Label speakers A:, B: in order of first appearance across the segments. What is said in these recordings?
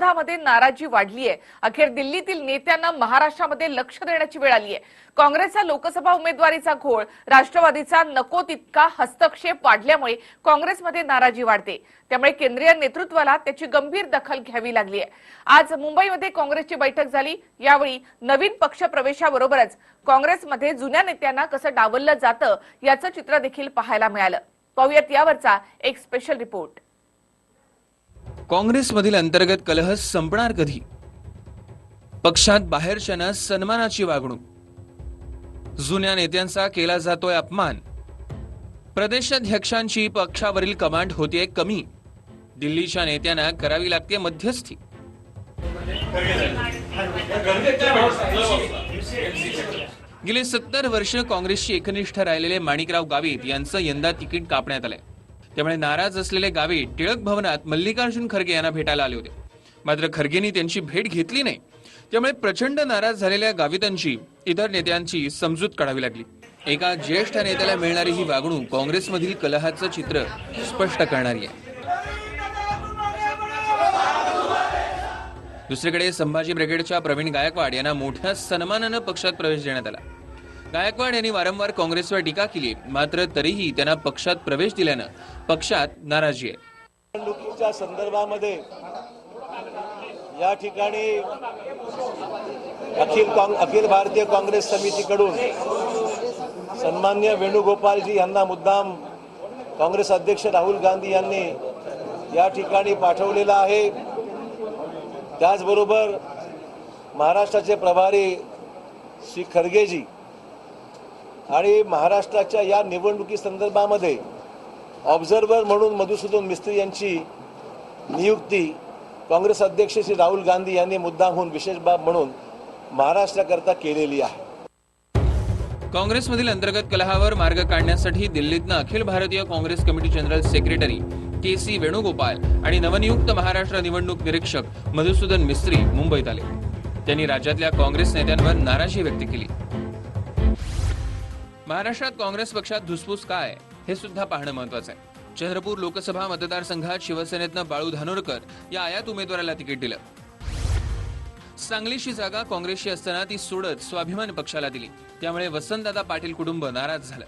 A: विरोधामध्ये नाराजी वाढली आहे. अखेर दिल्लीतील नेत्यांना महाराष्ट्रामध्ये लक्ष देण्याची वेळ आली आहे. काँग्रेसचा लोकसभा उमेदवारीचा घोळ राष्ट्रवादीचा नको तितका हस्तक्षेप वाढल्यामुळे काँग्रेसमध्ये नाराजी वाढते. त्यामुळे केंद्रीय नेतृत्वाला त्याची गंभीर दखल घ्यावी लागली आहे. आज मुंबईमध्ये काँग्रेसची बैठक झाली. यावेळी नवीन पक्ष प्रवेशाबरोबरच काँग्रेसमध्ये जुन्या नेत्यांना कसं डावललं जातं याचं चित्र देखील पाहायला मिळालं. पाहुयात यावरचा एक स्पेशल रिपोर्ट
B: काँग्रेसमधील अंतर्गत कलह संपणार कधी? पक्षात बाहेरच्यांना सन्मानाची वागणूक. जुन्या नेत्यांचा केला जातोय अपमान. प्रदेशाध्यक्षांची पक्षावरील कमांड होतीये कमी. दिल्लीच्या नेत्यांना करावी लागते मध्यस्थी. गेले सत्तर वर्ष काँग्रेसची एकनिष्ठ राहिलेले माणिकराव गावित यांचं यंदा तिकीट कापण्यात आलंय. त्यामुळे नाराज असलेले गावे टिळक भवनात मल्लिकार्जुन खरगे यांना भेटायला आले होते. मात्र खरगेंनी त्यांची भेट घेतली नाही. त्यामुळे प्रचंड नाराज झालेल्या गावितांची इतर नेत्यांची समजूत काढावी लागली. एका ज्येष्ठ नेत्याला मिळणारी ही वागणूक काँग्रेसमधील कलहाचं चित्र स्पष्ट करणारी आहे. दुसरीकडे संभाजी ब्रिगेडच्या प्रवीण गायकवाड यांना मोठ्या सन्मानानं पक्षात प्रवेश देण्यात आला. गायकवाड यांनी वारंवार काँग्रेसवर टीका केली मात्र तरीही त्यांना पक्षात प्रवेश दिल्यानं पक्षात नाराजी आहे.
C: निवडणुकीच्या संदर्भामध्ये या ठिकाणी अखिल काँग अखिल भारतीय काँग्रेस समितीकडून सन्मान्य वेणुगोपालजी यांना मुद्दाम काँग्रेस अध्यक्ष राहुल गांधी यांनी या ठिकाणी पाठवलेला आहे. त्याचबरोबर महाराष्ट्राचे प्रभारी श्री खरगेजी आणि महाराष्ट्राच्या या निवडणुकी संदर्भामध्ये ऑब्झर्वर म्हणून मधुसूदन मिस्त्री यांची नियुक्ती काँग्रेस अध्यक्ष श्री राहुल गांधी यांनी मुद्दामहून विशेष बाब म्हणून महाराष्ट्राकरता केलेली आहे.
B: काँग्रेसमधील अंतर्गत कलहावर मार्ग काढण्यासाठी दिल्लीतनं Akhil Bharatiya Congress committee general secretary K C Venugopal आणि नवनियुक्त महाराष्ट्र निवडणूक निरीक्षक मधुसूदन मिस्त्री मुंबईत आले. त्यांनी राज्यातल्या काँग्रेस नेत्यांवर नाराजी व्यक्त केली. महाराष्ट्रात काँग्रेस पक्षात धुसफूस काय हे सुद्धा पाहणं महत्वाचं आहे. चंद्रपूर लोकसभा मतदारसंघात शिवसेनेतनं बाळू धानोरकर या आयात उमेदवाराला तिकीट दिलं. सांगलीची जागा काँग्रेसची असताना ती सोडत स्वाभिमान पक्षाला दिली. त्यामुळे वसंतदादा पाटील कुटुंब नाराज झालं.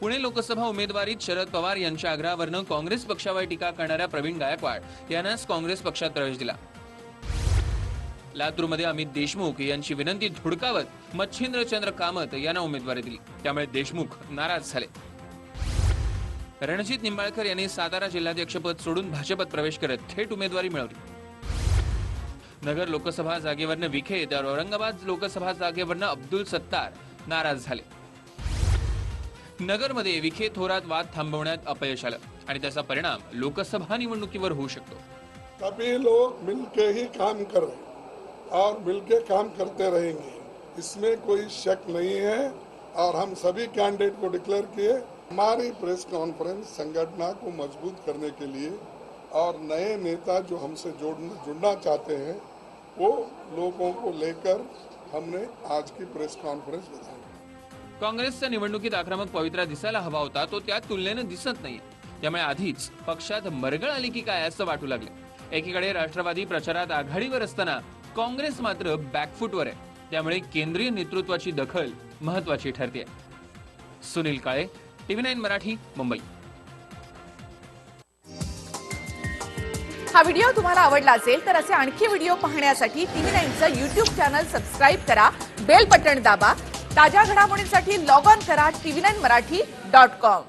B: पुणे लोकसभा उमेदवारीत शरद पवार यांच्या आग्रहावरनं काँग्रेस पक्षावर टीका करणाऱ्या प्रवीण गायकवाड यांनाच काँग्रेस पक्षात प्रवेश दिला. लातूरमध्ये अमित देशमुख यांची विनंती धुडकावत मच्छिंद्रचंद्र कामत यांना उमेदवारी दिली. त्यामुळे देशमुख नाराज झाले. रणजित निंबाळकर यांनी सातारा जिल्हाध्यक्षपद सोडून भाजपत प्रवेश करत थेट उमेदवारी मिळवली. नगर लोकसभा जागेवरनं विखे तर औरंगाबाद लोकसभा जागेवरनं अब्दुल सत्तार नाराज झाले. नगरमध्ये विखे थोरात वाद थांबवण्यात अपयश आलं आणि त्याचा परिणाम लोकसभा निवडणुकीवर होऊ शकतो.
D: सभी मिलके ही काम कर और मिलके काम करते रहेंगे। इसमें कोई शक नहीं है और हम सभी कैंडिडेट को डिक्लेयर किए, हमारी प्रेस कॉन्फ्रेंस संगठना को मज़बूत करने के लिए और नए नेता जो हमसे जोड़ना जुड़ना चाहते हैं, वो लोगों को लेकर हमने आज की प्रेस कॉन्फ्रेंस बताई
B: काँग्रेसच्या निवडणुकीत आक्रमक पवित्रा दिसायला हवा होता तो त्या तुलनेनं दिसत नाही त्यामुळे आधीच पक्षात मरगळ आली की काय असं वाटू लागले. एकीकडे राष्ट्रवादी प्रचारात आघाडीवर असताना काँग्रेस मात्र बॅकफुटवर आहे. त्यामुळे केंद्रीय नेतृत्वाची दखल महत्वाची ठरते सुनील काळे टीव्ही नाईन मराठी मुंबई.
A: हा व्हिडिओ तुम्हाला आवडला असेल तर असे आणखी व्हिडिओ पाहण्यासाठी टीव्ही नाईनचं युट्यूब चॅनल सबस्क्राईब करा बेल बटन दाबा ताज्या घडामोडींसाठी लॉग ऑन करा TV nine Marathi dot com